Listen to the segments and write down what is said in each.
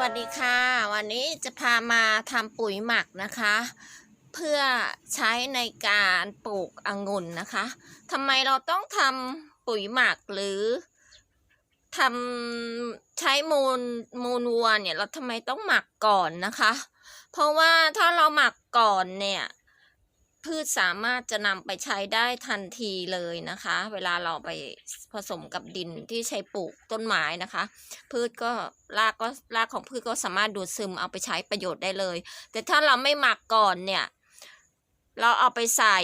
วัสดีค่ะ วันนี้จะพามาทำปุ๋ยหมักนะคะ เพื่อใช้ในการปลูกองุ่นนะคะทำไมเราต้องทำปุ๋ยหมักหรือทำใช้มูลมูลวัวเนี่ยเราทำไมต้องหมักก่อนนะคะ เพราะว่าถ้าเราหมักก่อนเนี่ย พืชสามารถจะนำไปใช้ได้ทันทีเลยนะคะ เวลาเราไปผสมกับดินที่ใช้ปลูกต้นไม้นะคะ พืชก็รากก็รากของพืชก็สามารถดูดซึมเอาไปใช้ประโยชน์ได้เลย แต่ถ้าเราไม่หมักก่อนเนี่ย เราเอาไปใส่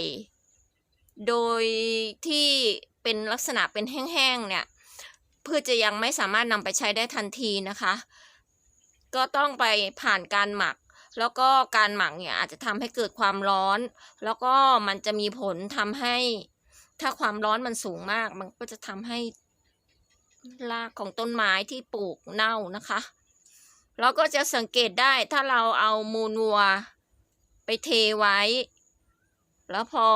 โดยที่เป็นลักษณะเป็นแห้งๆเนี่ย พืชจะยังไม่สามารถนำไปใช้ได้ทันทีนะคะ ก็ต้องไปผ่านการหมัก แล้วก็การหมักเนี่ยอาจจะทำให้เกิดความร้อน แล้วก็มันจะมีผลทำให้ ถ้าความร้อนมันสูงมาก มันก็จะทำให้รากของต้นไม้ที่ปลูกเน่านะคะ เราก็จะสังเกตได้ถ้าเราเอามูลวัวไปเทไว้ แล้วพอ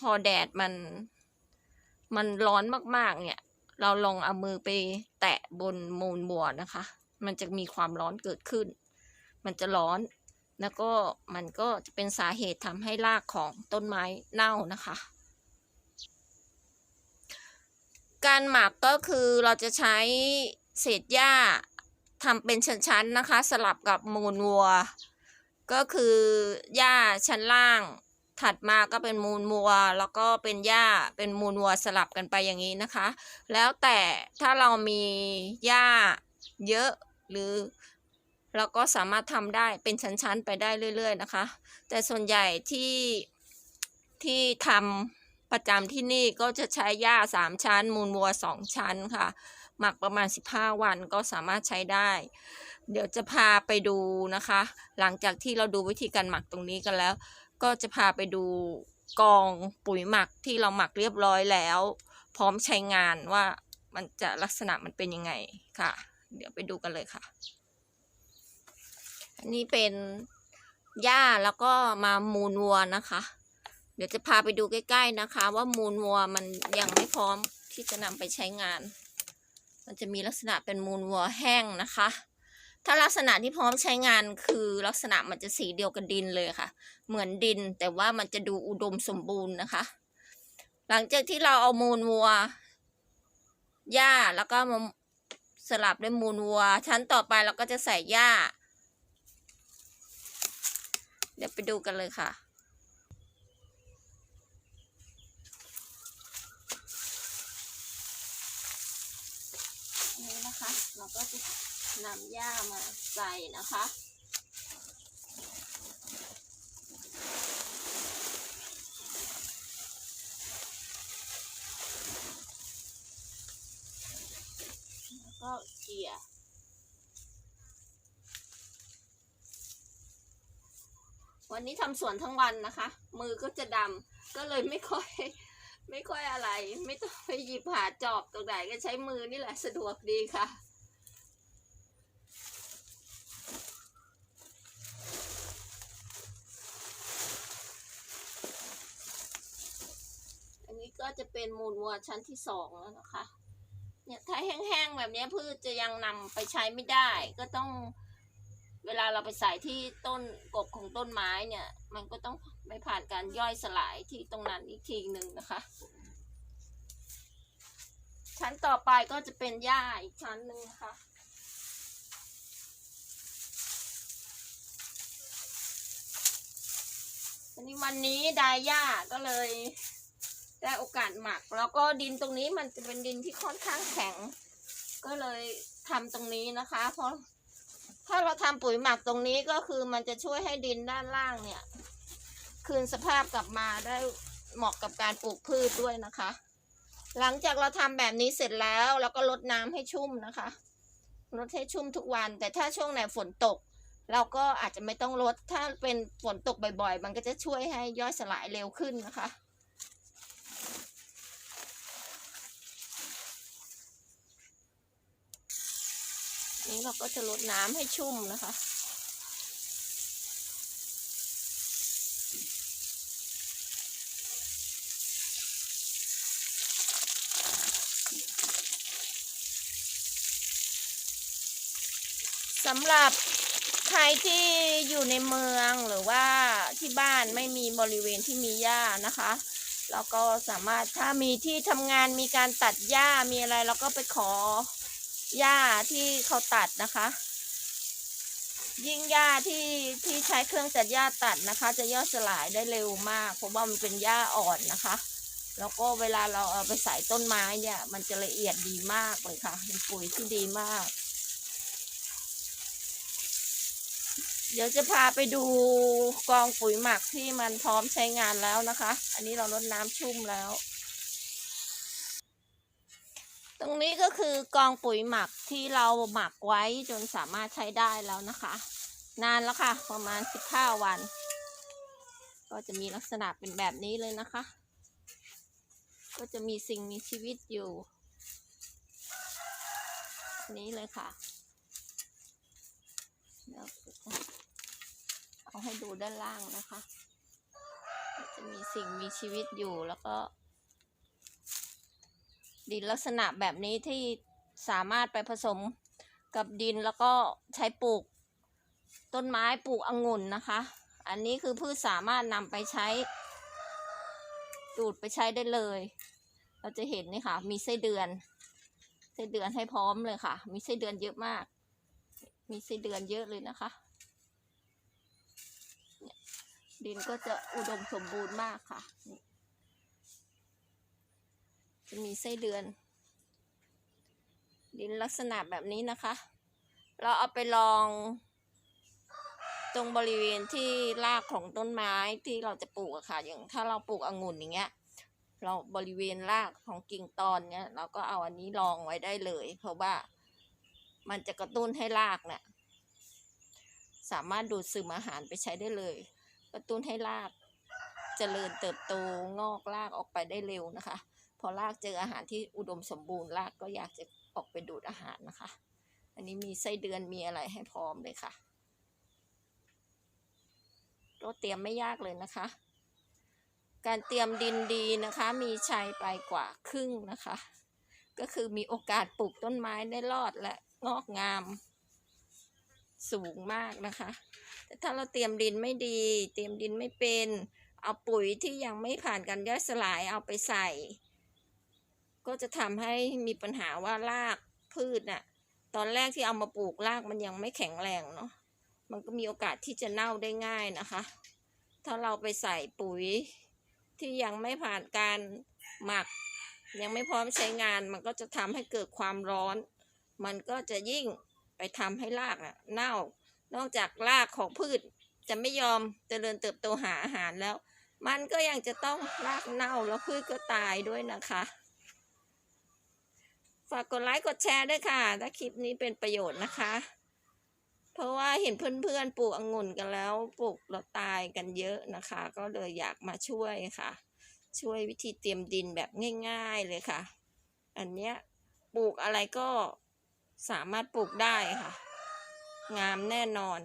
พอแดดมัน มันร้อนมากๆ เนี่ย เราลองเอามือไปแตะบนมูลวัวนะคะ มันจะมีความร้อนเกิดขึ้น มันจะร้อน แล้วก็มันก็จะเป็นสาเหตุทำให้รากของต้นไม้เน่านะคะ การหมักก็คือเราจะใช้เศษหญ้าทำเป็นชั้นๆนะคะ สลับกับมูลวัว ก็คือหญ้าชั้นล่าง ถัดมาก็เป็นมูลวัว แล้วก็เป็นหญ้าเป็นมูลวัวสลับกันไปอย่างนี้นะคะ แล้วแต่ถ้าเรามีหญ้าเยอะหรือ เราก็สามารถทำได้เป็นชั้นๆไปได้เรื่อย ๆ นะคะ แต่ส่วนใหญ่ที่ที่ทำประจำที่นี่ก็จะใช้หญ้าสามชั้น มูลวัวสองชั้นค่ะ หมักประมาณ 15 วันก็สามารถใช้ได้ เดี๋ยวจะพาไปดูนะคะ หลังจากที่เราดูวิธีการหมักตรงนี้กันแล้ว ก็จะพาไปดูกองปุ๋ยหมักที่เราหมักเรียบร้อยแล้ว พร้อมใช้งานว่ามันจะลักษณะมันเป็นยังไงค่ะ เดี๋ยวไปดูกันเลยค่ะ นนี้เป็นหญ้าแล้วก็มามูลวัวนะคะ เดี๋ยวจะพาไปดูใกล้ๆนะคะ ว่ามูลวัวมันยังไม่พร้อมที่จะนำไปใช้งาน มันจะมีลักษณะเป็นมูลวัวแห้งนะคะ ถ้าลักษณะที่พร้อมใช้งานคือลักษณะมันจะสีเดียวกับดินเลยค่ะ เหมือนดินแต่ว่ามันจะดูอุดมสมบูรณ์นะคะ หลังจากที่เราเอามูลวัวหญ้าแล้วก็มาสลับด้วยมูลวัว ชั้นต่อไปเราก็จะใส่หญ้า ดี๋ยวไปดูกันเลยค่ะ นี่นะคะ เราก็จะนำหญ้ามาใส่นะคะแล้วก็เกี่ย วันนี้ทำสวนทั้งวันนะคะ มือก็จะดำก็เลยไม่ค่อย ไม่ค่อยอะไร ไม่ต้องไปหยิบหาจอบตรงไหนก็ใช้มือนี่แหละสะดวกดีค่ะอันนี้ก็จะเป็นมูลวัวชั้นที่สองแล้วนะคะ เนี่ยถ้าแห้งๆแบบนี้พืชจะยังนำไปใช้ไม่ได้ ก็ต้อง เวลาเราไปใส่ที่ต้นกกของต้นไม้เนี่ย มันก็ต้องไปผ่านการย่อยสลายที่ตรงนั้นอีกทีหนึ่งนะคะ ชั้นต่อไปก็จะเป็นหญ้าอีกชั้นหนึ่งนะคะอันนี้วันนี้ดายหญ้าก็เลยได้โอกาสหมัก แล้วก็ดินตรงนี้มันจะเป็นดินที่ค่อนข้างแข็ง ก็เลยทำตรงนี้นะคะ เพราะ ถ้าเราทำปุ๋ยหมักตรงนี้ก็คือมันจะช่วยให้ดินด้านล่างเนี่ย คืนสภาพกลับมาได้เหมาะกับการปลูกพืชด้วยนะคะ หลังจากเราทำแบบนี้เสร็จแล้วเราก็ลดน้ำให้ชุ่มนะคะลดให้ชุ่มทุกวัน แต่ถ้าช่วงไหนฝนตก เราก็อาจจะไม่ต้องลดถ้าเป็นฝนตกบ่อยๆ มันก็จะช่วยให้ย่อยสลายเร็วขึ้นนะคะ นี้เราก็จะลดน้ำให้ชุ่มนะคะ สำหรับใครที่อยู่ในเมืองหรือว่าที่บ้านไม่มีบริเวณที่มีหญ้านะคะเราก็สามารถถ้ามีที่ทำงานมีการตัดหญ้ามีอะไรเราก็ไปขอ หญ้าที่เขาตัดนะคะ ยิ่งหญ้าที่ที่ใช้เครื่องตัดหญ้าตัดนะคะ จะย่อยสลายได้เร็วมาก เพราะว่ามันเป็นหญ้าอ่อนนะคะ แล้วก็เวลาเราเอาไปใส่ต้นไม้เนี่ย มันจะละเอียดดีมากเลยค่ะเป็นปุ๋ยที่ดีมาก เดี๋ยวจะพาไปดูกองปุ๋ยหมักที่มันพร้อมใช้งานแล้วนะคะ อันนี้เราลดน้ำชุ่มแล้ว ตรงนี้ก็คือกองปุ๋ยหมักที่เราหมักไว้จนสามารถใช้ได้แล้วนะคะ นานแล้วค่ะ ประมาณสิบห้าวัน ก็จะมีลักษณะเป็นแบบนี้เลยนะคะ ก็จะมีสิ่งมีชีวิตอยู่ นี้เลยค่ะเอาให้ดูด้านล่างนะคะ จะมีสิ่งมีชีวิตอยู่แล้วก็ ดินลักษณะแบบนี้ที่สามารถไปผสมกับดินแล้วก็ใช้ปลูกต้นไม้ปลูกองุ่นนะคะ อันนี้คือพืชสามารถนำไปใช้ ดูดไปใช้ได้เลย เราจะเห็นนี่ค่ะ มีไส้เดือนไส้เดือนให้พร้อมเลยค่ะ มีไส้เดือนเยอะมาก มีไส้เดือนเยอะเลยนะคะ ดินก็จะอุดมสมบูรณ์มากค่ะ จะมีไส้เดือน ดินลักษณะแบบนี้นะคะ เราเอาไปลอง ตรงบริเวณที่รากของต้นไม้ที่เราจะปลูกอะค่ะ อย่างถ้าเราปลูกองุ่นอย่างเงี้ย เราบริเวณรากของกิ่งตอนเนี้ยเราก็เอาอันนี้รองไว้ได้เลย เพราะว่ามันจะกระตุ้นให้รากเนี่ยสามารถดูดซึมอาหารไปใช้ได้เลย กระตุ้นให้รากเจริญเติบโตงอกรากออกไปได้เร็วนะคะ พอรากเจออาหารที่อุดมสมบูรณ์รากก็อยากจะออกไปดูดอาหารนะคะ อันนี้มีไส้เดือนมีอะไรให้พร้อมเลยค่ะก็เตรียมไม่ยากเลยนะคะ การเตรียมดินดีนะคะ มีชัยไปกว่าครึ่งนะคะ ก็คือมีโอกาสปลูกต้นไม้ได้รอดและงอกงามสูงมากนะคะ แต่ถ้าเราเตรียมดินไม่ดี เตรียมดินไม่เป็น เอาปุ๋ยที่ยังไม่ผ่านการย่อยสลายเอาไปใส่ ก็จะทำให้มีปัญหาว่ารากพืชน่ะ ตอนแรกที่เอามาปลูกรากมันยังไม่แข็งแรงเนาะ มันก็มีโอกาสที่จะเน่าได้ง่ายนะคะ ถ้าเราไปใส่ปุ๋ยที่ยังไม่ผ่านการหมัก ยังไม่พร้อมใช้งาน มันก็จะทำให้เกิดความร้อน มันก็จะยิ่งไปทำให้รากน่ะเน่า นอกจากรากของพืชจะไม่ยอมเจริญเติบโตหาอาหารแล้ว มันก็ยังจะต้องรากเน่าแล้วพืชก็ตายด้วยนะคะ ฝากกดไลค์กดแชร์ด้วยค่ะ ถ้าคลิปนี้เป็นประโยชน์นะคะ เพราะว่าเห็นเพื่อนๆปลูกองุ่นกันแล้วปลูกแล้วตายกันเยอะนะคะ ก็เลยอยากมาช่วยค่ะ ช่วยวิธีเตรียมดินแบบง่าย ๆเลยค่ะ อันเนี้ยปลูกอะไรก็สามารถปลูกได้ค่ะ งามแน่นอน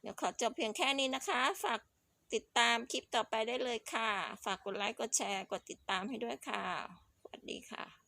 เดี๋ยวขอจบเพียงแค่นี้นะคะ ฝากติดตามคลิปต่อไปได้เลยค่ะ ฝากกดไลค์ กดแชร์ กดติดตามให้ด้วยค่ะ ดีค่ะ